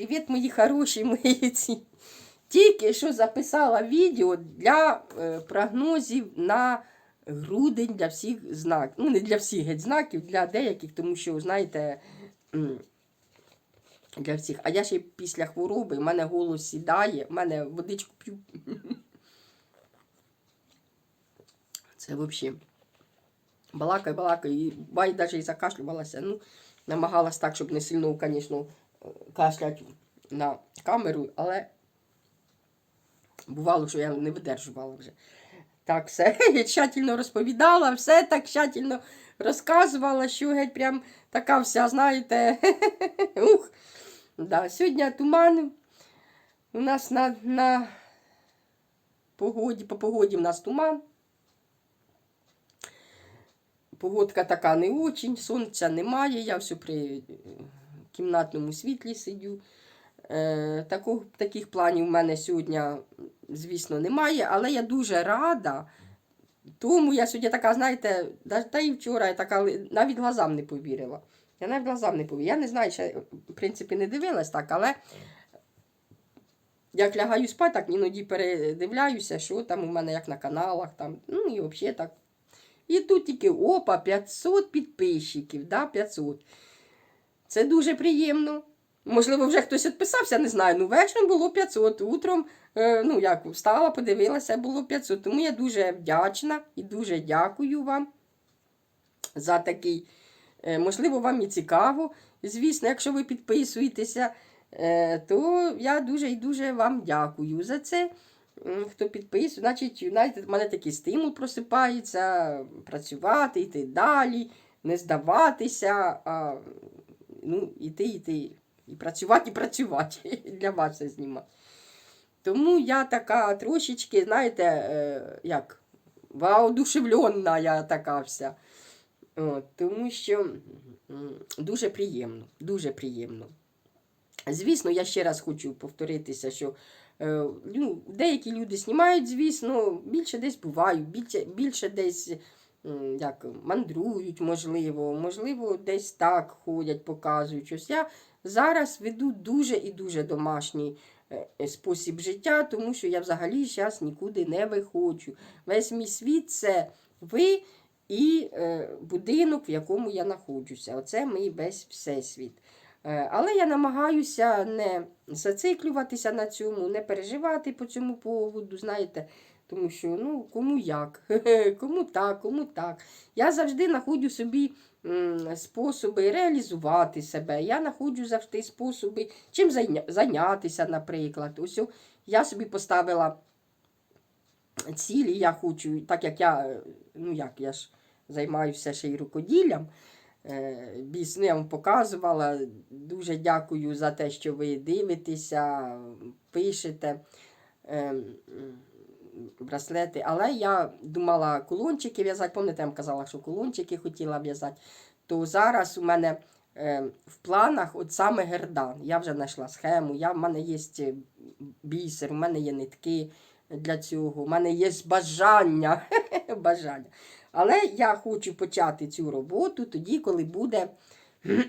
Привіт, мої хороші мої ці. Тільки що записала відео для е, прогнозів на грудень для всіх знаків. Ну, не для всіх геть знаків, для деяких, тому що, знаєте, для всіх. А я ще після хвороби, в мене голос сідає, в мене водичку п'ю. Це взагалі. Балакай, балакай, і навіть і закашлювалася. Ну, намагалась так, щоб не сильно, звісно, кашлять на камеру, але бувало, що я не видержувала вже. Так, все тщательно розповідала, все так тщательно розказувала, що геть прям така вся, знаєте. Ух. Да, сьогодні туман. У нас на, на погоді, по погоді в нас туман. Погодка така не очень, сонця немає, я все при кімнатному світлі сидю. Е, такого, таких планів в мене сьогодні, звісно, немає, але я дуже рада. Тому я сьогодні така, знаєте, та і вчора я така навіть глазам не повірила. Я навіть глазам не повірила. Я не знаю, ще, в принципі, не дивилась так, але як лягаю спати, так іноді передивляюся, що там у мене як на каналах, там, ну і взагалі так. І тут тільки опа, 500 підписчиків, да, 500. Це дуже приємно. Можливо, вже хтось відписався, не знаю. Ну, вечором було 500, утром, е, ну як, встала, подивилася, було 500. Тому я дуже вдячна і дуже дякую вам за такий. Е, можливо, вам і цікаво. Звісно, якщо ви підписуєтеся, е, то я дуже і дуже вам дякую за це. Хто підписує, значить, знаєте, в мене такий стимул просипається, працювати, йти далі, не здаватися, а ну, іти, іти, і працювати, і працювати. Для вас це знімати. Тому я така трошечки, знаєте, е, як воодушевлена я така вся. От, тому що дуже приємно, дуже приємно. Звісно, я ще раз хочу повторитися, що е, ну, деякі люди знімають, звісно, більше десь бувають, більше, більше десь як, мандрують, можливо, можливо, десь так ходять, показують щось. Я зараз веду дуже і дуже домашній е, спосіб життя, тому що я взагалі зараз нікуди не виходжу. Весь мій світ це ви і е, будинок, в якому я знаходжуся. Оце мій весь всесвіт. Е, Але я намагаюся не зациклюватися на цьому, не переживати по цьому поводу, знаєте, тому що ну, кому як, кому так, кому так. Я завжди знаходжу собі способи реалізувати себе. Я знаходжу завжди способи, чим зайнятися, наприклад. Ось я собі поставила цілі, я хочу, так як я, ну як, я ж займаюся ще й рукоділлям. Е, Біс, ну, я вам показувала. Дуже дякую за те, що ви дивитеся, пишете е, м, браслети. Але я думала кулончики в'язати. Пам'ятаєте, я вам казала, що кулончики хотіла в'язати. То зараз у мене е, в планах от саме гердан. Я вже знайшла схему. Я, в мене є бісер, у мене є нитки для цього. У мене є бажання. бажання. Але я хочу почати цю роботу тоді, коли буде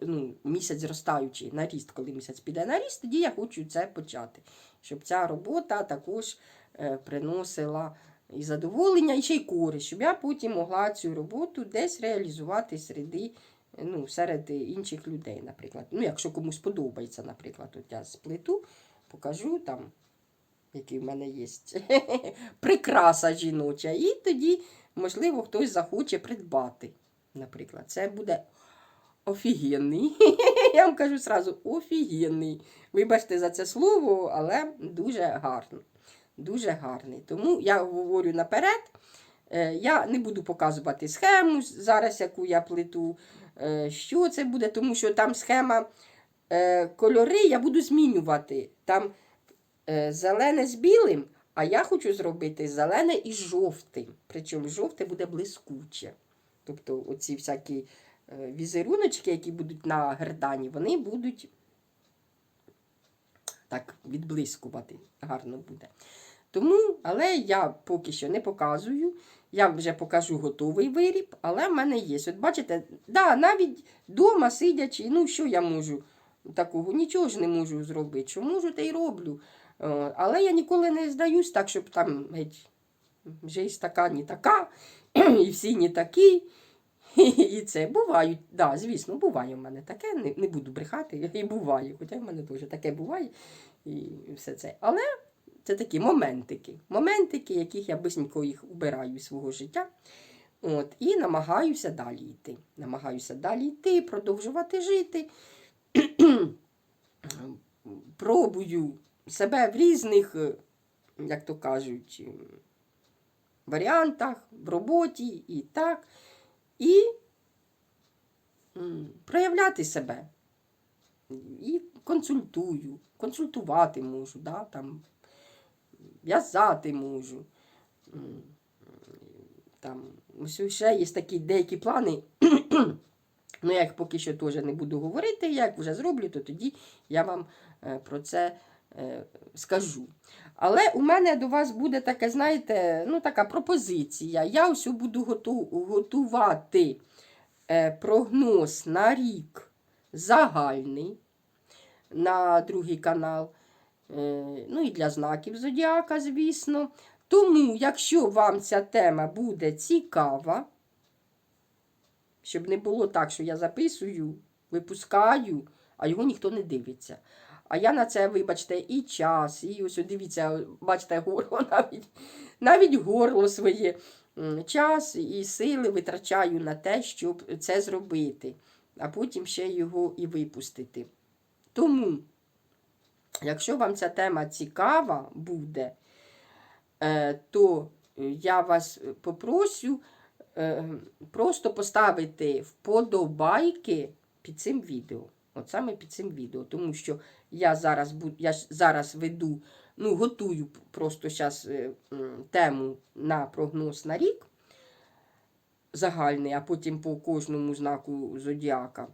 ну, місяць зростаючий на ріст, коли місяць піде на ріст, тоді я хочу це почати. Щоб ця робота також е, приносила і задоволення, і ще й користь, щоб я потім могла цю роботу десь реалізувати середи, е, ну, серед інших людей, наприклад. Ну, якщо комусь подобається, наприклад, от я сплету, покажу там який в мене є прикраса жіноча. І тоді, можливо, хтось захоче придбати. Наприклад, це буде офігенний. Я вам кажу сразу, офігенний. Вибачте за це слово, але дуже гарно. Дуже гарний. Тому я говорю наперед. Е, Я не буду показувати схему зараз, яку я плету. е, Що це буде, тому що там схема е, кольори я буду змінювати. Там зелене з білим, а я хочу зробити зелене і жовтим. Причому жовте буде блискуче. Тобто оці всякі візеруночки, які будуть на гердані, вони будуть так відблискувати. Гарно буде. Тому, але я поки що не показую. Я вже покажу готовий виріб, але в мене є. От бачите, да, навіть вдома сидячи, ну що я можу такого? Нічого ж не можу зробити. Що можу, те й роблю. Е, Але я ніколи не здаюсь так, щоб там геть, жесть така, не така, і всі не такі. І це бувають, да, звісно, буває в мене таке, не, не буду брехати, і буває. Хоча в мене теж таке буває і все це. Але це такі моментики. Моментики, яких я бисенько їх убираю з свого життя. От, і намагаюся далі йти. Намагаюся далі йти, продовжувати жити. Пробую себе в різних, е, як то кажуть, варіантах, в роботі і так. І проявляти себе. І консультую, консультувати можу, да, там, в'язати можу. Там, ось ще є такі деякі плани. Ну, я їх поки що теж не буду говорити. Як вже зроблю, то тоді я вам е, про це е, скажу. Але у мене до вас буде таке, знаєте, ну, така пропозиція. Я ось буду готувати е, прогноз на рік загальний на другий канал. Е, Ну і для знаків Зодіака, звісно. Тому, якщо вам ця тема буде цікава, щоб не було так, що я записую, випускаю, а його ніхто не дивиться. А я на це, вибачте, і час, і ось дивіться, бачите, горло навіть, навіть горло своє час і сили витрачаю на те, щоб це зробити, а потім ще його і випустити. Тому, якщо вам ця тема цікава буде, е, то я вас попрошу е, просто поставити вподобайки під цим відео. От саме під цим відео. Тому що я зараз я зараз веду, ну, готую просто зараз тему на прогноз на рік загальний, а потім по кожному знаку зодіака,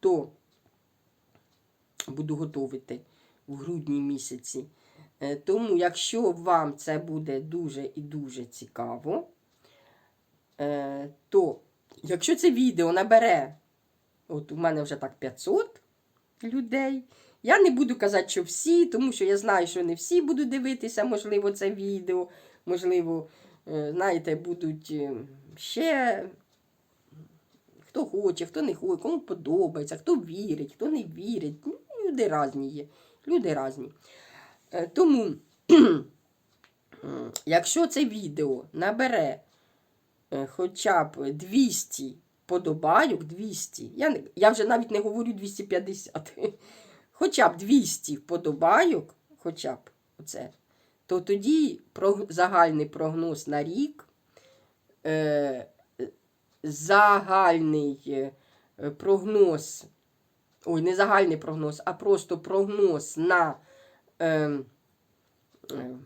то буду готувати в грудні місяці. Е, Тому, якщо вам це буде дуже і дуже цікаво, е, то якщо це відео набере, от у мене вже так 500 людей, я не буду казати, що всі, тому що я знаю, що не всі будуть дивитися, можливо, це відео, можливо, е, знаєте, будуть е, ще хто хоче, хто не хоче, кому подобається, хто вірить, хто не вірить. Ну, Люди різні є. Люди різні. Е, Тому, якщо це відео набере хоча б 200 подобайок, 200, я, я вже навіть не говорю 250, хоча б 200 вподобайок, хоча б оце, то тоді загальний прогноз на рік, е, загальний е, прогноз, ой, не загальний прогноз, а просто прогноз на е, е,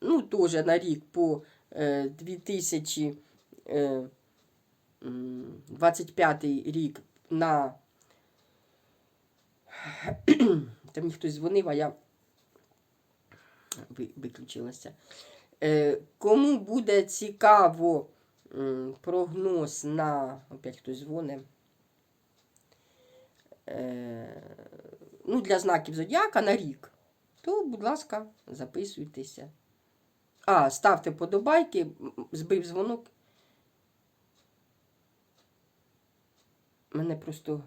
ну, теж на рік по е, 2025 рік на там мені хтось дзвонив, а я виключилася. Е, Кому буде цікаво прогноз на. Опять хтось дзвонить. Е, ну, для знаків зодіака на рік, то, будь ласка, записуйтеся. А, ставте подобайки, збив дзвонок. Мене просто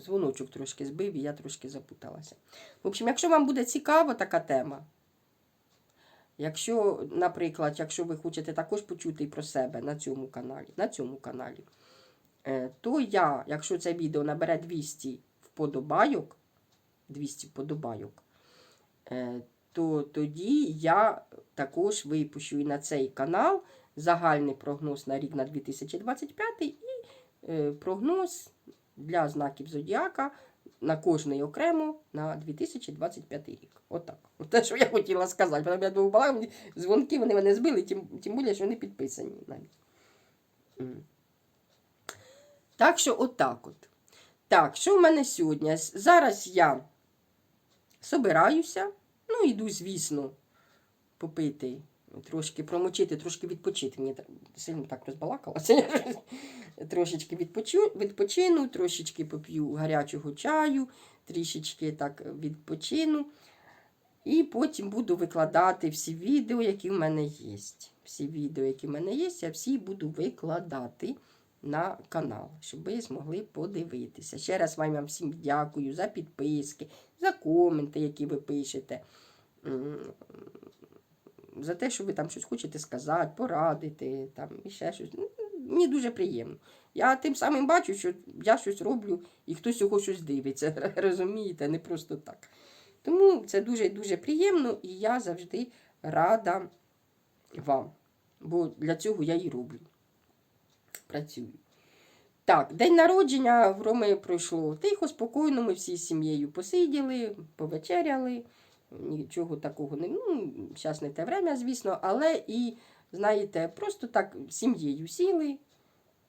дзвоночок трошки збив, і я трошки запуталася. В общем, якщо вам буде цікава така тема, якщо, наприклад, якщо ви хочете також почути про себе на цьому каналі, на цьому каналі, е, то я, якщо це відео набере 200 вподобайок, 200 вподобайок, е, то тоді я також випущу і на цей канал загальний прогноз на рік на 2025 і прогноз для знаків Зодіака на кожний окремо на 2025 рік. Отак. От те, що я хотіла сказати. Потім я думаю, бала, дзвонки вони мене збили, тим, тим більше, що вони підписані навіть. Так що отак от. Так, що в мене сьогодні? Зараз я собираюся, ну, йду, звісно, попити трошки промочити, трошки відпочити. Мені сильно так розбалакалася. Трошечки відпочину, трошечки поп'ю гарячого чаю, трішечки так відпочину. І потім буду викладати всі відео, які в мене є. Всі відео, які в мене є, я всі буду викладати на канал, щоб ви змогли подивитися. Ще раз вам всім дякую за підписки, за коменти, які ви пишете. За те, що ви там щось хочете сказати, порадити, там і ще щось. Ну, Мені дуже приємно. Я тим самим бачу, що я щось роблю і хтось його щось дивиться. Розумієте, не просто так. Тому це дуже дуже приємно і я завжди рада вам. Бо для цього я і роблю. Працюю. Так, день народження в Роми пройшло тихо, спокійно. Ми всі з сім'єю посиділи, повечеряли. Нічого такого не. Ну, зараз не те время, звісно, але і, знаєте, просто так сім'єю сіли.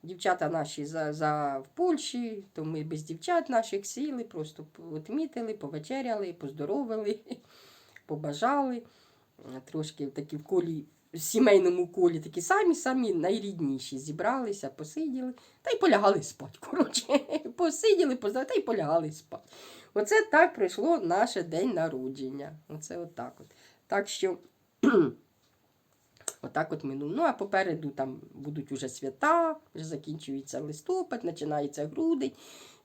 Дівчата наші за, за в Польщі, то ми без дівчат наших сіли, просто відмітили, повечеряли, поздоровили, побажали. Трошки такі в колі, в сімейному колі такі самі-самі найрідніші зібралися, посиділи та й полягали спати. Коротше, посиділи, поздоровили, та й полягали спати. Оце так пройшло наше день народження. Оце отак от. Так що. Отак от минув. Ну, а попереду там будуть уже свята, вже закінчується листопад, починається грудень,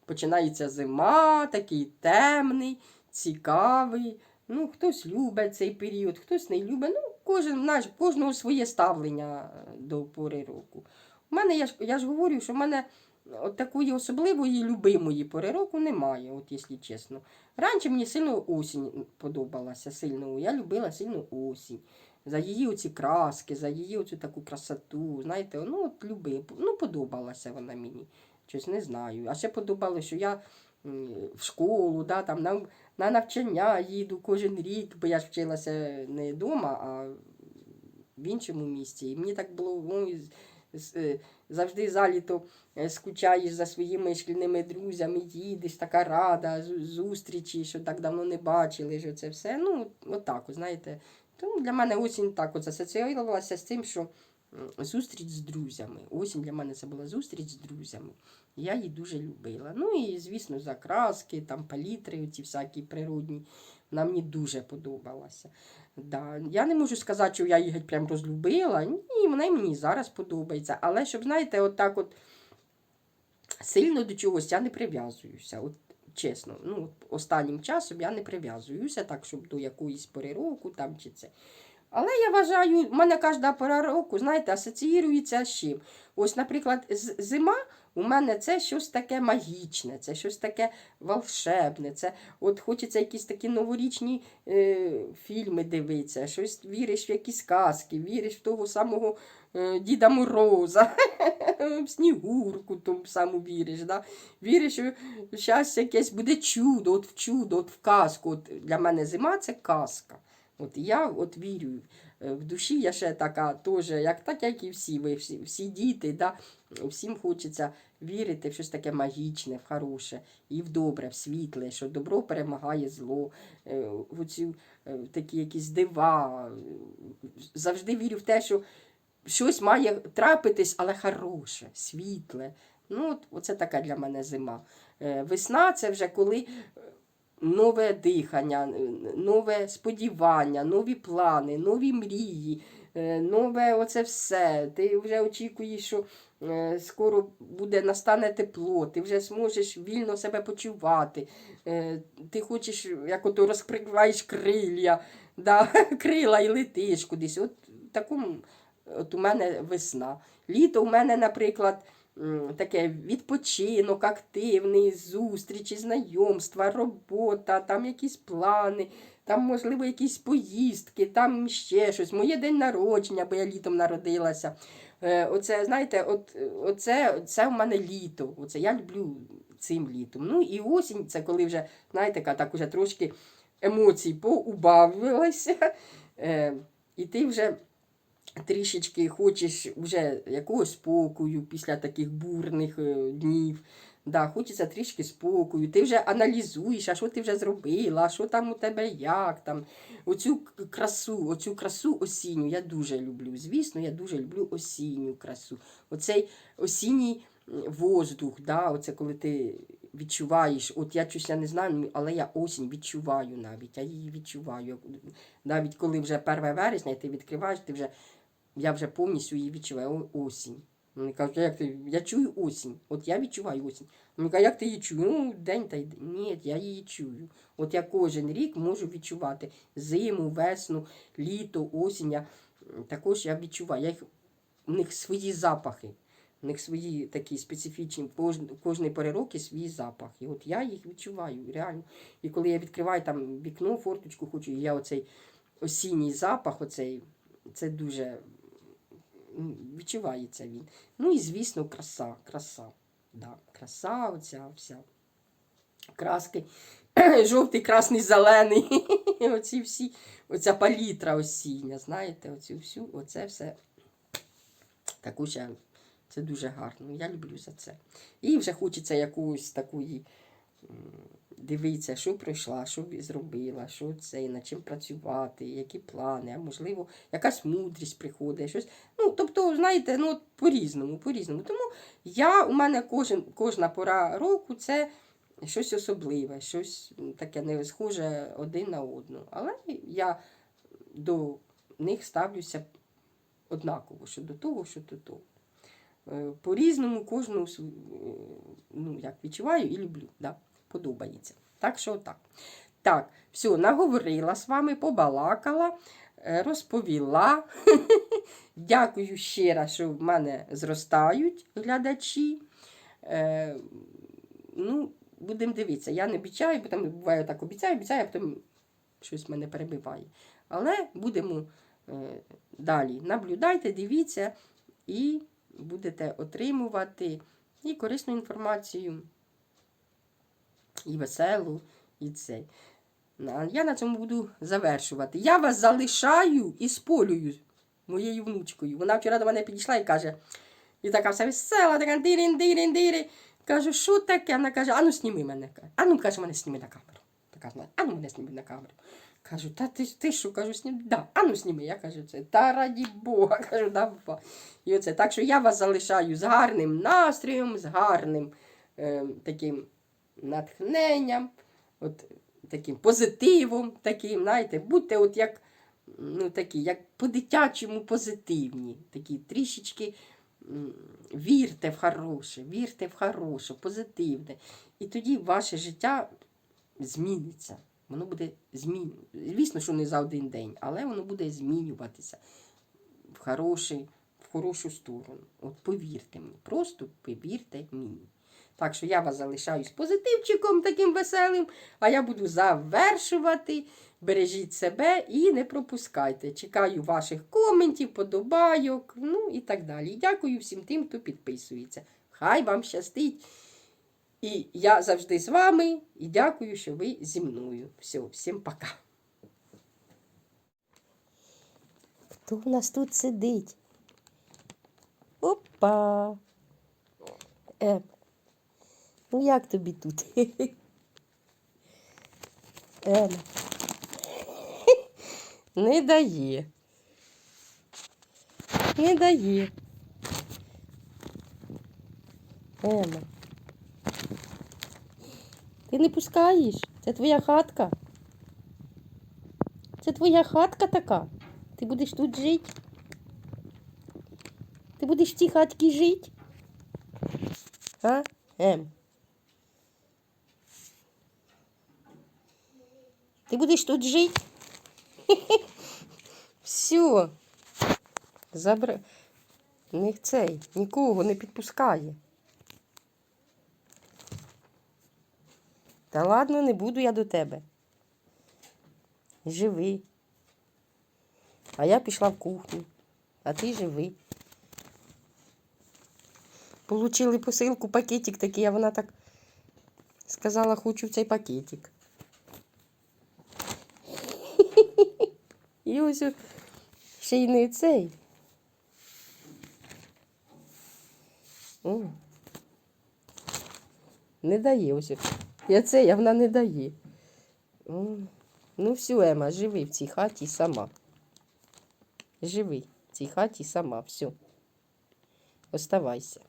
починається зима, такий темний, цікавий. Ну, хтось любить цей період, хтось не любить. Ну, кожен, наш, кожного своє ставлення е, до пори року. У мене, я ж, я ж говорю, що в мене от такої особливої любимої пори року немає, от якщо чесно. Раніше мені сильно осінь подобалася, сильно. Я любила сильно осінь за її оці краски, за її оцю таку красоту. Знаєте, ну от люби, ну подобалася вона мені. Щось не знаю. А ще подобалося, що я в школу, да, там, на, на навчання їду кожен рік, бо я ж вчилася не вдома, а в іншому місті. І мені так було ну, е, завжди за літо е, скучаєш за своїми шкільними друзями, їдеш, така рада, зустрічі, що так давно не бачили, що це все. Ну, отак, от, знаєте. Тому для мене осінь так от асоціювалася з тим, що зустріч з друзями. Осінь для мене це була зустріч з друзями. Я її дуже любила. Ну і, звісно, закраски, там палітри, ці всякі природні. Вона мені дуже подобалася. Да. Я не можу сказати, що я її геть прям розлюбила. Ні, вона й мені зараз подобається. Але щоб, знаєте, от так от сильно до чогось я не прив'язуюся. От чесно, ну, останнім часом я не прив'язуюся, так, щоб до якоїсь пори року там чи це. Але я вважаю, в мене кожна пора року, знаєте, асоціюється з чим. Ось, наприклад, зима у мене це щось таке магічне, це щось таке волшебне. Це от хочеться якісь такі новорічні е, фільми дивитися, щось віриш в якісь казки, віриш в того самого е, Діда Мороза, в Снігурку тому саму віриш. Да? Віриш, що зараз якесь буде чудо, от в чудо, от в казку. От для мене зима це казка. От я от вірю. Е, В душі я ще така теж, як так, як і всі, ви всі, всі діти, да? всім хочеться вірити в щось таке магічне, в хороше, і в добре, в світле, що добро перемагає зло, е, в оцю, е, такі якісь дива. Завжди вірю в те, що щось має трапитись, але хороше, світле. Ну, от, оце така для мене зима. Весна це вже коли нове дихання, е, нове сподівання, нові плани, нові мрії, е, нове оце все. Ти вже очікуєш, що е, скоро буде настане тепло, ти вже зможеш вільно себе почувати. Ти хочеш, як ото розкриваєш крилля, да, крила і летиш кудись. От такому от у мене весна. Літо у мене, наприклад, таке відпочинок, активний, зустрічі, знайомства, робота, там якісь плани, там, можливо, якісь поїздки, там ще щось. Моє день народження, бо я літом народилася. Е, Оце, знаєте, от, оце, це в мене літо. Оце я люблю цим літом. Ну і осінь, це коли вже, знаєте, так уже трошки емоцій поубавилися. Е, і ти вже трішечки хочеш вже якогось спокою після таких бурних е, днів. Да, хочеться трішки спокою, ти вже аналізуєш, а що ти вже зробила, а що там у тебе як там. Оцю красу, оцю красу осінню я дуже люблю. Звісно, я дуже люблю осінню красу. Оцей осінній воздух, да, оце коли ти відчуваєш, от я щось не знаю, але я осінь відчуваю навіть, я її відчуваю. Навіть коли вже 1 вересня, і ти відкриваєш, ти вже, я вже повністю її відчуваю, осінь. Вони кажуть, як ти? Я чую осінь. От я відчуваю осінь. Вони кажуть, як ти її чую? Ну, день та й день. Ні, я її чую. От я кожен рік можу відчувати зиму, весну, літо, осінь. Я, також я відчуваю. Я їх, у них свої запахи. У них свої такі специфічні, кожний пори роки свій запах. І от я їх відчуваю, реально. І коли я відкриваю там вікно, форточку хочу, і я оцей осінній запах, оцей, це дуже відчувається він. Ну і, звісно, краса, краса. Да, краса, оця вся. Краски. Жовтий, красний, зелений. Оці всі, оця палітра осіння, знаєте, оцю всю, оце все. Таку ще, це дуже гарно. Я люблю за це. І вже хочеться якоїсь такої дивитися, що пройшла, що зробила, що це, над чим працювати, які плани, а можливо, якась мудрість приходить, щось. Ну, тобто, знаєте, ну, по-різному, по-різному. Тому я, у мене кожен, кожна пора року це щось особливе, щось таке не схоже один на одну. Але я до них ставлюся однаково, що до того, що до того. Е, По-різному кожну ну, як відчуваю і люблю. Да, подобається. Так що так. Так, все, наговорила з вами, побалакала, е, розповіла. Дякую ще раз, що в мене зростають глядачі. Е, ну, будемо дивитися. Я не обіцяю, бо там буває так обіцяю, обіцяю, а потім щось мене перебиває. Але будемо е, далі. Наблюдайте, дивіться і будете отримувати і корисну інформацію, і веселу, і цей. Я на цьому буду завершувати. Я вас залишаю і сполюю моєю внучкою. Вона вчора до мене підійшла і каже, і така вся весела, така дирін. Кажу, що таке? Вона каже, ану сніми мене. Ану, каже, мене сніми на камеру. Така знає, ану мене сніми на камеру. Кажу, та ти, ти що, кажу, снім? Да, ану сніми. Я кажу, це, та раді Бога, кажу, давай. І оце. Так що я вас залишаю з гарним настроєм, з гарним е, таким натхненням, от, таким позитивом, таким, знаєте, будьте от як, ну, такі, як по-дитячому позитивні, такі трішечки вірте в хороше, вірте в хороше, позитивне. І тоді ваше життя зміниться. Воно буде змін... Звісно, що не за один день, але воно буде змінюватися в, хороший, в хорошу сторону. От повірте мені, просто повірте мені. Так що я вас залишаю з позитивчиком таким веселим, а я буду завершувати. Бережіть себе і не пропускайте. Чекаю ваших коментів, подобайок, ну і так далі. Дякую всім тим, хто підписується. Хай вам щастить! І я завжди з вами і дякую, що ви зі мною. Все, всім пока. Хто в нас тут сидить? Опа. Е, ну як тобі тут? Ема. Не дає. Не дає. Ема. Ти не пускаєш? Це твоя хатка. Це твоя хатка така. Ти будеш тут жити? Ти будеш в цій хатці жити? А? Ем. Ти будеш тут жити? Все. Забра... Не цей, нікого не підпускає. Та ладно, не буду я до тебе. Живи. А я пішла в кухню, а ти живи. Получили посилку, пакетик такий, а вона так сказала, хочу в цей пакетик. І ось ще й не цей. О. Не дає ось. Я це, я вона не дає. М. Ну, все, Ема, живи в цій хаті сама. Живи в цій хаті сама, все. Оставайся.